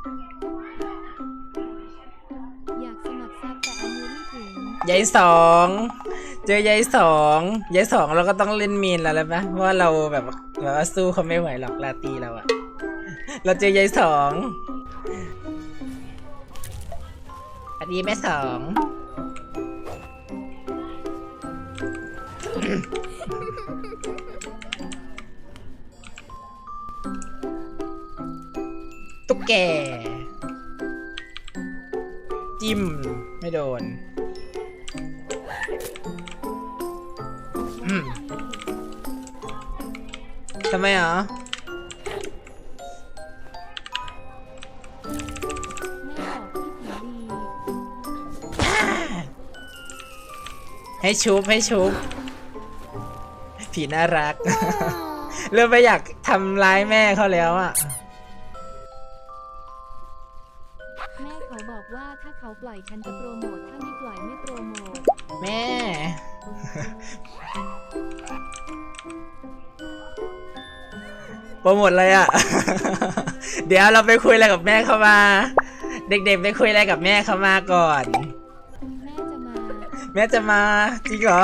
อยากสมัครซับแต่อายุไม่ถึงยายสองเจอยายสองยายสองเราก็ต้องเล่นมีนแล้วแล้วปะเพราะว่าเราแบบแบบว่าสู้เขาไม่ไหวหรอกลาตีเราอะเราเจอยายสองอันนี้แม่สอง แกจิ้ม ไม่โดนทำไมเหรอแม่บอกพี่ผีดีให้ชุบให้ชุบผีน่ารัก เริ่มไม่อยากทำร้ายแม่เขาแล้วอะ ถ้าเขาปล่อยฉันจะโปรโมทถ้าไม่ปล่อยไม่โปรโมทแม่ โปรโมทอะไรอะ เดี๋ยวเราไปคุยอะไรกับแม่เขามา เด็กๆไปคุยอะไรกับแม่เขามาก่อน แม่จะมาแม่จะมาจริงเหรอ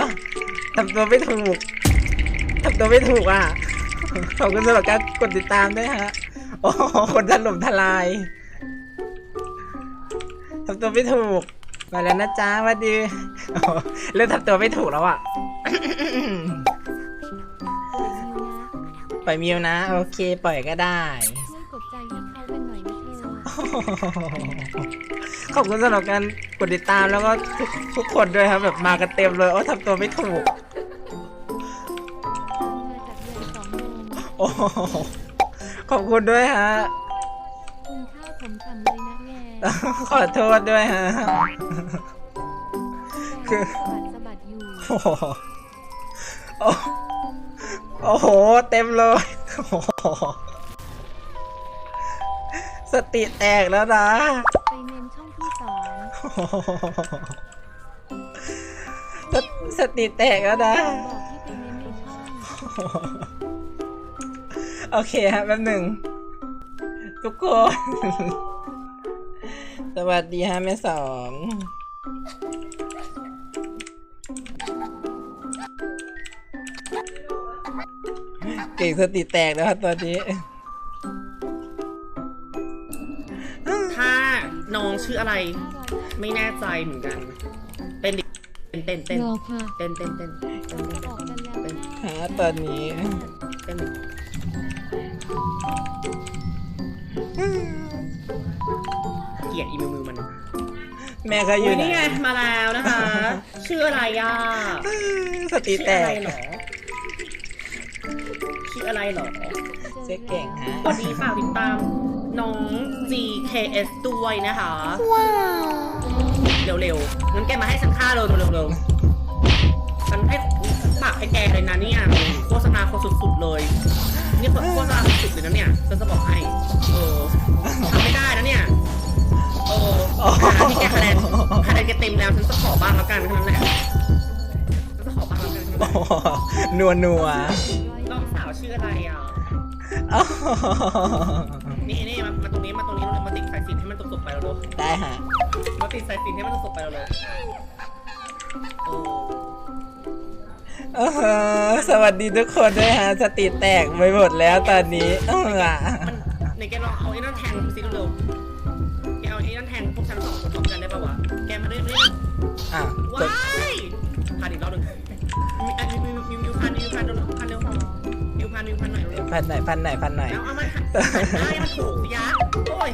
ทำตัวไม่ถูกทำตัวไม่ถูกอะ ขอบคุณสำหรับการกดติดตามด้วยฮะ โอ้โหคนถล่มทลาย ทำตัวไม่ถูกมาแล้วนะจ๊ะวัสดีเริ่มทำตัวไม่ถูกแล้วอะปล่อยวิวนะปล่อยมิวนะ โอเค ปล่อยก็ได้ขอบคุณสำหรับการกดติดตามแล้วก็ทุกทุกคนด้วยครับ แบบมากันเต็มเลยโอ้ทำตัวไม่ถูก โอ้ขอบคุณด้วยฮะคุณข้าวผมฉ่ำเลยนะแม่ ขอโทษด้วยฮะ คือ สะบัดสะบัดอยู่โอ้โหโอ้โอ้โห เต็มเลยโอ้โหสติแตกแล้วนะ ไปเมนช่องที่สองโอ้โหสสติแตกแล้วนะ บอกให้ไปเมนในช่องโอเคฮะแป๊บหนึ่งทุกคน สวัสดีฮะแม่สองเก่งสติแตกแล้วครับตอนนี้ ถ้าน้องชื่ออะไร ไม่แน่ใจเหมือนกันเป็นดิเต้นเต้นเต้นรอค่ะเต้นเต้นเต้นเต้นจะออกกันแล้วเต้นค่ะหาตอนนี้เต้นเกลียดอีมือมือมันแม่เขาอยู่ไหนนี่ไงมาแล้วนะคะ ชื่ออะไรอะสติชื่อแตอะไรกเหรอชื่ออะไรเหรอเจ๊เก่งฮะวันนี้ฝากติดตามน้อง GKS ด้วยนะคะเร็วๆงั้นแกมาให้ฉันฆ่าเร็วๆเร็วๆฉันให้ปากให้แกเลยนะเนี่ยโฆษณาคนสุดๆเลย นี่โฆษณาสุดๆเลยนะเนี่ยฉันจะบอกให้ วฉันจะขอบ้างแล้วกันแค่นั้นแหละฉันจะขอบ้างแล้วกันแค่นั้นแหโอ้ละโหนัวนัวน้องสาวชื่ออะไรอะอ๋อนี่นี่มามาตรงนี้มาตรงนี้มาติดสายสินให้มันจบๆไปแล้วได้ฮะมาติดสายสินให้มันจบๆไปแล้วเออเออสวัสดีทุกคนด้วยฮะสติแตกไปหมดแล้วตอนนี้เออมันไหนแกลองเอาไอ้นั่นแทงซิเร็วๆแกเอาไอ้นั่นแทงพวกฉันสองคนพร้อมกันได้ปะวะ แกมาเรื่อย อะๆจว้าบยพาอีกรอบหนึ่งมีอันนี้มีมีมีพันมีพันเร็วพันเร็วมีพันมีพันหน่อยเร็วพันไหนพันไหนพันไหนแล้วเอามาหันหันหน้าให้มันถูกสิยะโอ้ย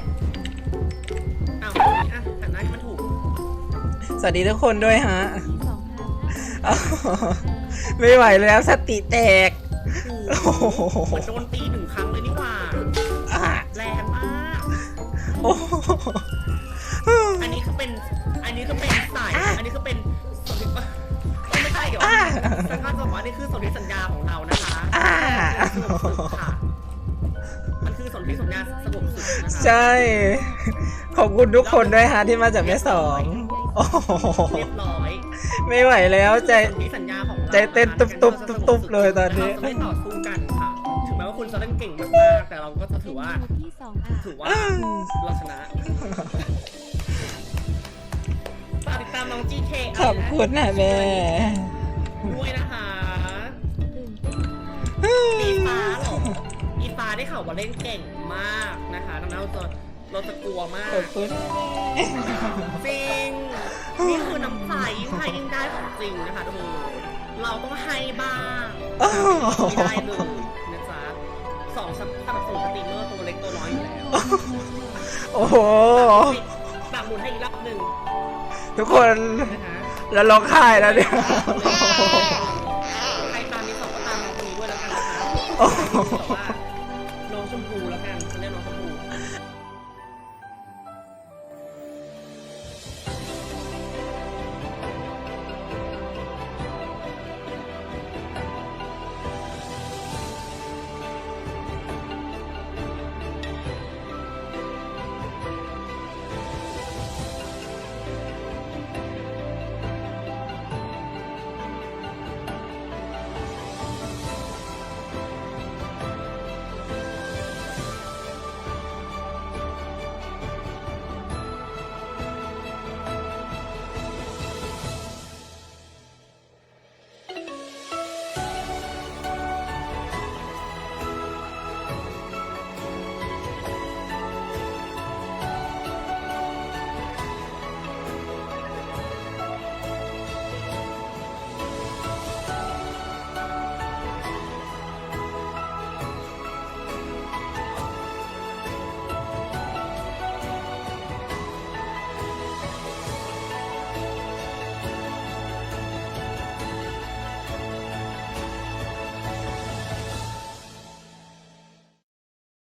เอาอะหันหน้าให้มันถูกสวัสดีทุกคนด้วยฮะที่สองพันห้าอ๋อไม่ไหวแล้วสติแตกโอ้โอ้โหโหเหมือนโดนตีหนึ่งครั้งเลยนี่หว่าอะแรงมากโอ้ นก็จะบอกว่านี่คือสนธิสัญญาของเรานะคะอ่า สงบศึกค่ะมันคือสนธิสัญญาสงบศึกนะคะใช่ ขอบคุณทุกคนด้วยฮะที่มาจากแม่สองโอ้โหเรียบร้อยไม่ไหวแล้วใจ สนธิสัญญาของเราใจเต้นตุ๊บตุ๊บตุ๊บตุ๊บเลยตอนนี้ เราจะไม่ต่อสู้กันค่ะ ถึงแม้ว่าคุณจะเล่นเก่งมากๆแต่เราก็จะถือว่า ที่สสองอะ ถือว่าเราชนะฝากติดตามน้อง GK ขอบคุณนะแม่ ได้ข่าวว่าเล่นเก่งมากนะคะดังนั้นเราจะเราจะกลัวมากขอบคุณจริง นี่คือน้ำใจยิ่งให้ยิ่งได้ของจริงนะคะทุกคนเราต้องให้บ้างโอ้โหไม่ได้เลยนะจ๊ะสองสนับสนุนสตรีมเมอร์ตัวเล็กตัวน้อยอยู่แล้วโอ้โหปากหมุนให้อีกรอบหนึ่งทุกคนนะคะแล้วร้องไห้แล้วเนี่ยใครตามนี้สองก็ตามน้องคนนี้ด้วยแล้วกันนะคะโอ้โหแต่ว่าน้อง ชมพูแล้วกันฉันเรียกน้องชมพู